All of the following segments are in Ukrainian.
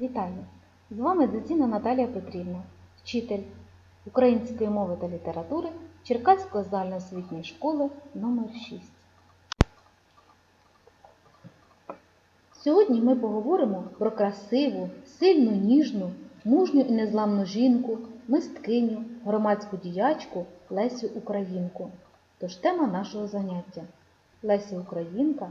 Вітаю! З вами Дзюціна Наталія Петрівна, вчитель української мови та літератури Черкаської загальноосвітньої школи номер 6 Сьогодні ми поговоримо про красиву, сильну, ніжну, мужню і незламну жінку, мисткиню, громадську діячку Лесю Українку. Тож тема нашого заняття Леся Українка,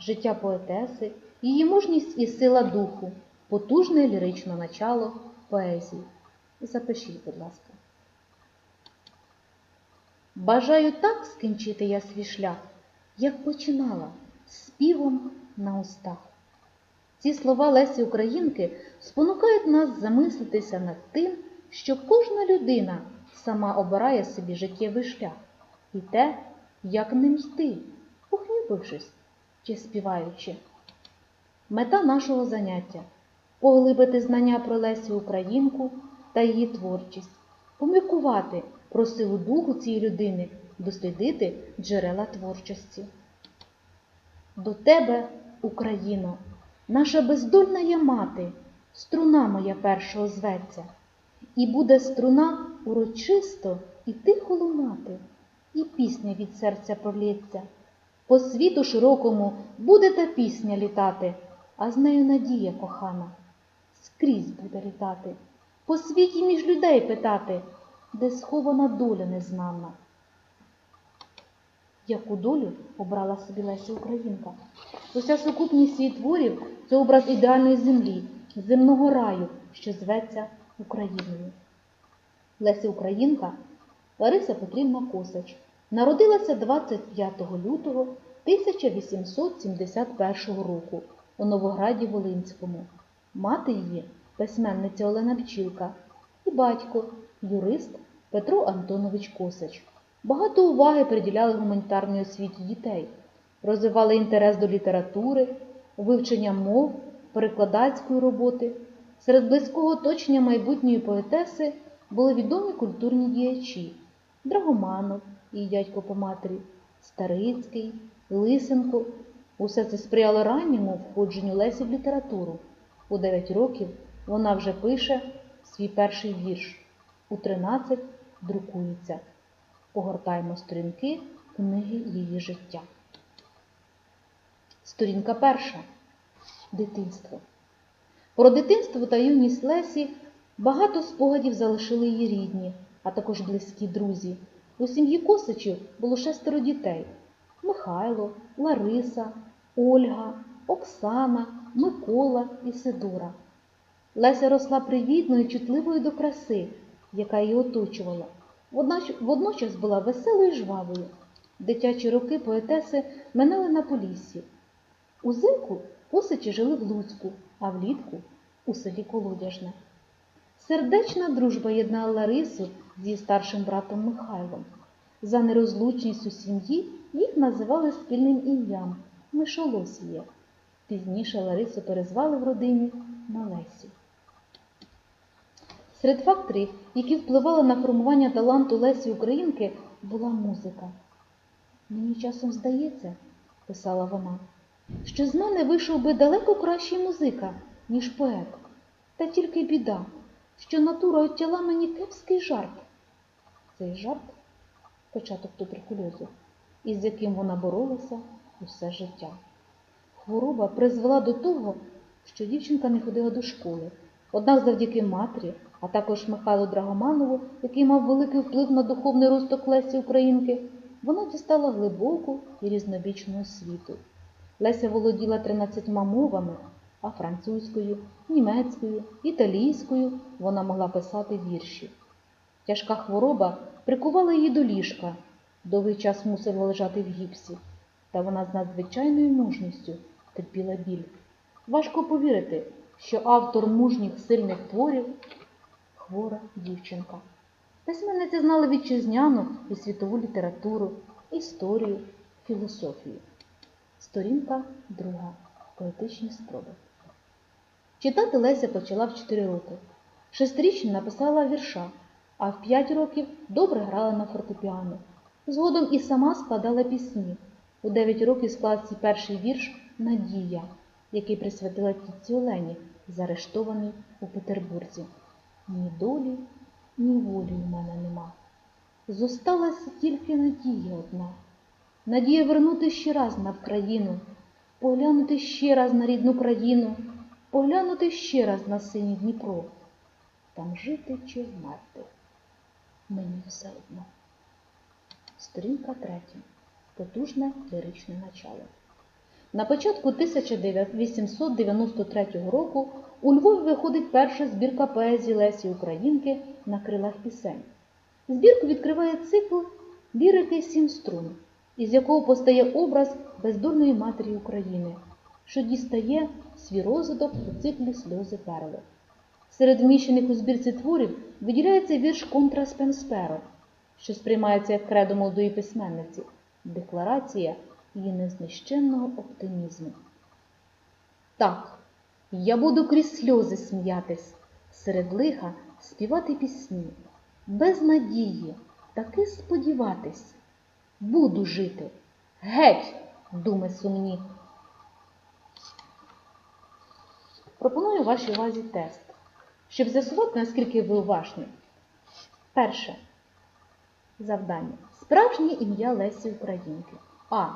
життя поетеси, її мужність і сила духу, потужне ліричне начало поезії. Запишіть, будь ласка. Бажаю так скінчити я свій шлях, як починала, співом на устах. Ці слова Лесі Українки спонукають нас замислитися над тим, що кожна людина сама обирає собі життєвий шлях і те, як ним йти, похнюпившись чи співаючи. Мета нашого заняття поглибити знання про Лесю Українку та її творчість, поміркувати про силу духу цієї людини, дослідити джерела творчості. До тебе, Україно, наша бездольна я мати, струна моя першого зветься, і буде струна урочисто і тихо лунати, і пісня від серця пролється. По світу широкому буде та пісня літати, а з нею надія кохана. Скрізь буде літати, по світі між людей питати, де схована доля незнана. Яку долю обрала собі Леся Українка? Уся сукупність її творів це образ ідеальної землі, земного раю, що зветься Україною. Леся Українка Лариса Петрівна Косач народилася 25 лютого 1871 року у Новограді Волинському. Мати її письменниця Олена Пчілка і батько, юрист Петро Антонович Косач. Багато уваги приділяли гуманітарній освіті дітей, розвивали інтерес до літератури, вивчення мов, перекладацької роботи. Серед близького оточення майбутньої поетеси були відомі культурні діячі Драгоманов, її дядько по матері, Старицький, Лисенко. Усе це сприяло ранньому входженню Лесі в літературу. У 9 років вона вже пише свій перший вірш. У 13 друкується. Погортаємо сторінки книги її життя. Сторінка перша. Дитинство. Про дитинство та юність Лесі багато спогадів залишили її рідні, а також близькі друзі. У сім'ї Косичів було шестеро дітей: Михайло, Лариса, Ольга, Оксана, Микола і Сидора. Леся росла привітною, чутливою до краси, яка її оточувала. Водночас була веселою і жвавою. Дитячі роки поетеси минали на Поліссі. Узимку Косичі жили в Луцьку, а влітку у селі Колодяжне. Сердечна дружба єднала Ларису з її старшим братом Михайлом. За нерозлучність у сім'ї їх називали спільним ім'ям Мишолосіє. Пізніше Ларису перезвали в родині на Лесю. Серед факторів, які впливали на формування таланту Лесі Українки, була музика. Мені часом здається, писала вона, що з мене вийшов би далеко кращий музика, ніж поет. Та тільки біда, що натура оттяла мені кепський жарт. Цей жарт початок туберкульозу, із яким вона боролася усе життя. Хвороба призвела до того, що дівчинка не ходила до школи. Однак завдяки матері, а також Михайлу Драгоманову, який мав великий вплив на духовний росток Лесі Українки, вона дістала глибоку і різнобічну освіту. Леся володіла 13 мовами, а французькою, німецькою, італійською вона могла писати вірші. Тяжка хвороба прикувала її до ліжка, довгий час мусила лежати в гіпсі, та вона з надзвичайною мужністю терпіла біль. Важко повірити, що автор мужніх сильних творів хвора дівчинка. Письменниці знали вітчизняну і світову літературу, історію, філософію. Сторінка друга. Поетичні спроби. Читати Леся почала в 4 роки. Шестирічно написала вірша, а в 5 років добре грала на фортепіано. Згодом і сама складала пісні. У 9 років склала свій перший вірш Надія, який присвятила тітці Олені, заарештований у Петербурзі. Ні долі, ні волі у мене нема. Зосталася тільки надія одна. Надія вернути ще раз на Вкраїну, поглянути ще раз на рідну країну, поглянути ще раз на синій Дніпро. Там жити чи вмерти. Мені все одно. Сторінка третя. Потужне ліричне начало. На початку 1893 року у Львові виходить перша збірка поезії Лесі Українки на крилах пісень. Збірку відкриває цикл лірики сім струн, із якого постає образ бездурної матері України, що дістає свій розвиток у циклі сльози перли. Серед вміщених у збірці творів виділяється вірш Контра Спенсперо, що сприймається як кредо молодої письменниці, декларація її незнищенного оптимізму. Так, я буду крізь сльози сміятись, серед лиха співати пісні, без надії таки сподіватись. Буду жити. Геть, думи сумні. Пропоную вашій увазі тест, щоб з'ясувати, наскільки ви уважні. Перше. Завдання. Справжнє ім'я Лесі Українки. А.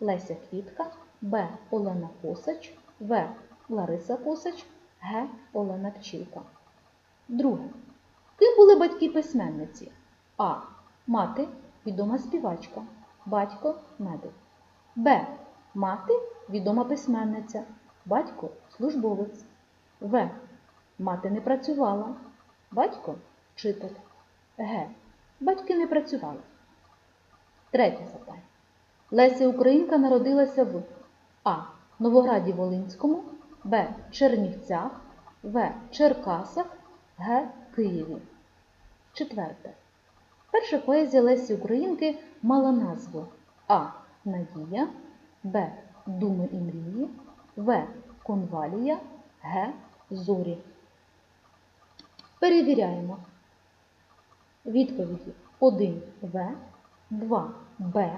Леся Квітка, Б. Олена Косач, В. Лариса Косач, Г. Олена Пчілка. Друге. Ким були батьки письменниці? А. Мати відома співачка, батько медик. Б. Мати відома письменниця, батько службовець. В. Мати не працювала, батько вчитель. Г. Батьки не працювали. Третє завдання. Леся Українка народилася в А. Новограді Волинському, Б. Чернівцях, В. Черкасах, Г. Києві. Четверте. Перша поезія Лесі Українки мала назву А. Надія, Б. Думи і мрії, В. Конвалія, Г. Зорі. Перевіряємо. Відповіді 1В, 2Б.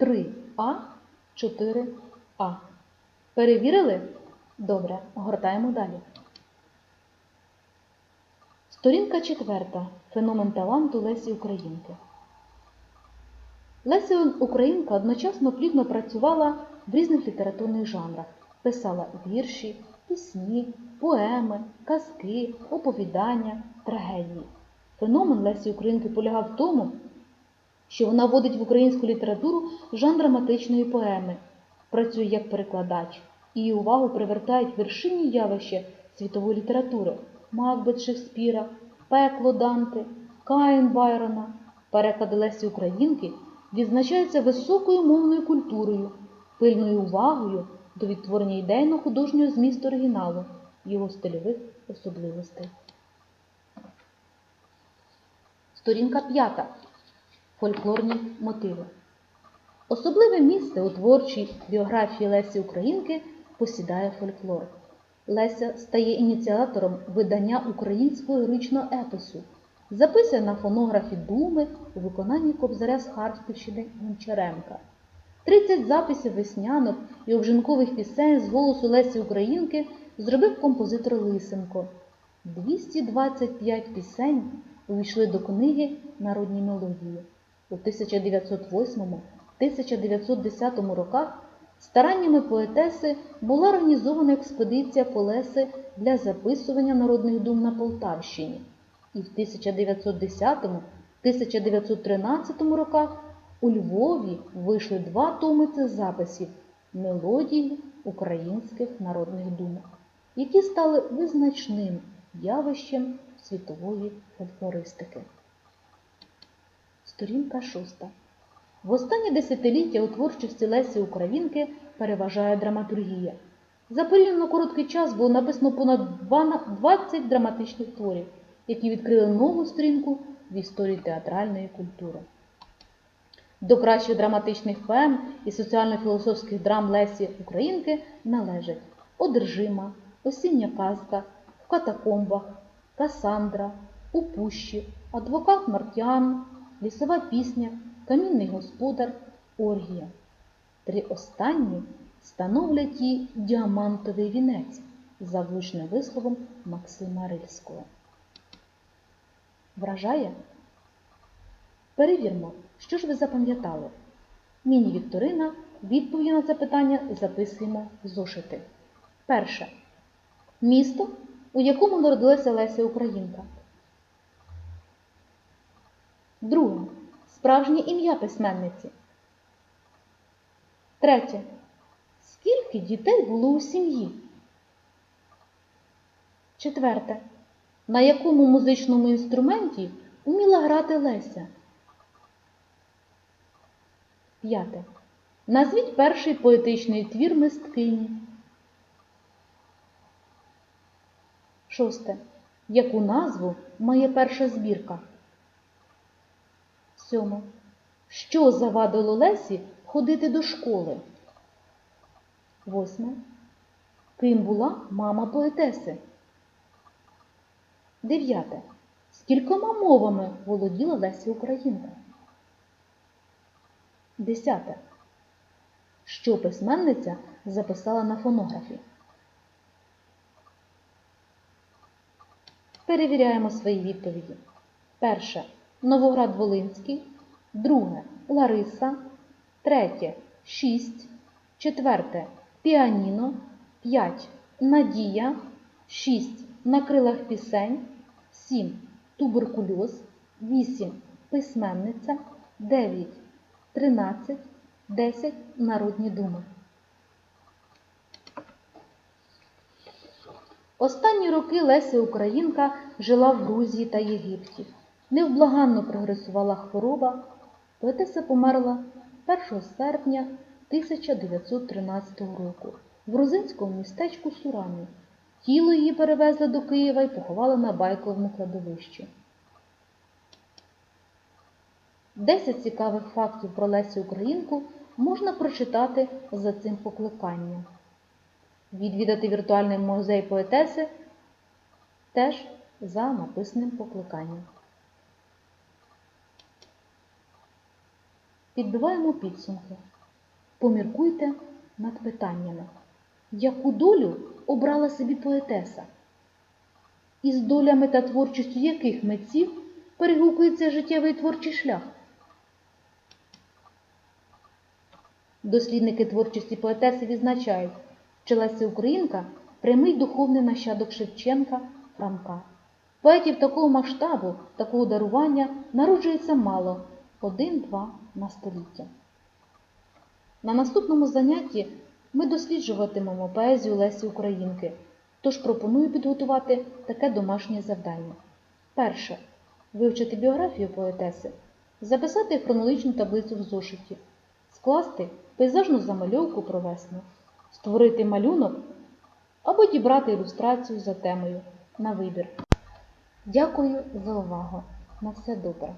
3А, 4А. Перевірили? Добре, гортаємо далі. Сторінка 4. Феномен таланту Лесі Українки. Леся Українка одночасно плідно працювала в різних літературних жанрах. Писала вірші, пісні, поеми, казки, оповідання, трагедії. Феномен Лесі Українки полягав в тому, що вона вводить в українську літературу жанр драматичної поеми, працює як перекладач, її увагу привертають вершинні явища світової літератури Макбет Шекспіра, Пекло Данте, Каїн Байрона. Переклади Лесі Українки відзначаються високою мовною культурою, пильною увагою до відтворення ідейно-художнього змісту оригіналу, його стильових особливостей. Сторінка 5. Фольклорні мотиви. Особливе місце у творчій біографії Лесі Українки посідає фольклор. Леся стає ініціатором видання українського героїчного епосу, записує на фонографі думи у виконанні кобзаря з Харківщини Гончаренка. 30 записів веснянок і обжинкових пісень з голосу Лесі Українки зробив композитор Лисенко. 225 пісень увійшли до книги Народні мелодії. У 1908-1910 роках стараннями поетеси була організована експедиція по Леси для записування народних дум на Полтавщині. І в 1910-1913 роках у Львові вийшли два томи записів мелодії українських народних думок, які стали визначним явищем світової фольклористики. Сторінка 6. В останні десятиліття у творчості Лесі Українки переважає драматургія. За порівняно короткий час було написано понад 20 драматичних творів, які відкрили нову сторінку в історії театральної культури. До кращих драматичних поем і соціально-філософських драм Лесі Українки належать Одержима, Осіння казка, В катакомбах, Касандра, У пущі, Адвокат Мартіан, Лісова пісня, Камінний господар, Оргія. Три останні становлять їй діамантовий вінець, за влучним висловом Максима Рильського. Вражає? Перевірмо, що ж ви запам'ятали. Міні-вікторина. Відповіді на це питання записуємо в зошити. Перше. Місто, у якому народилася Леся Українка. Друге. Справжнє ім'я письменниці. Третє. Скільки дітей було у сім'ї? Четверте. На якому музичному інструменті вміла грати Леся? П'яте. Назвіть перший поетичний твір мисткині. Шосте. Яку назву має перша збірка? Сьоме. Що завадило Лесі ходити до школи? Восьме. Ким була мама поетеси? Дев'яте. Скількома мовами володіла Леся Українка? Десяте. Що письменниця записала на фонографі? Перевіряємо свої відповіді. Перше. Новоград Волинський. Друге. Лариса. Третє. Шість. Четверте. Піаніно. П'ять. Надія. Шість. На крилах пісень. Сім. Туберкульоз. Вісім. Письменниця. Дев'ять. Тринадцять. Десять. Народні думи. Останні роки Леся Українка жила в Грузії та Єгипті. Невблаганно прогресувала хвороба. Поетеса померла 1 серпня 1913 року в грузинському містечку Сурамі. Тіло її перевезли до Києва і поховали на байковому кладовищі. Десять цікавих фактів про Лесю Українку можна прочитати за цим покликанням. Відвідати віртуальний музей поетеси теж за написаним покликанням. Підбиваємо підсумки. Поміркуйте над питаннями. Яку долю обрала собі поетеса? Із долями та творчістю яких митців перегукується життєвий творчий шлях? Дослідники творчості поетеси відзначають, що Леся Українка прямий духовний нащадок Шевченка, Франка. Поетів такого масштабу, такого дарування народжується мало один-два на століття. На наступному занятті ми досліджуватимемо поезію Лесі Українки, тож пропоную підготувати таке домашнє завдання. Перше. Вивчити біографію поетеси, записати хронологічну таблицю в зошиті, скласти пейзажну замальовку про весну, створити малюнок або дібрати ілюстрацію за темою на вибір. Дякую за увагу. На все добре.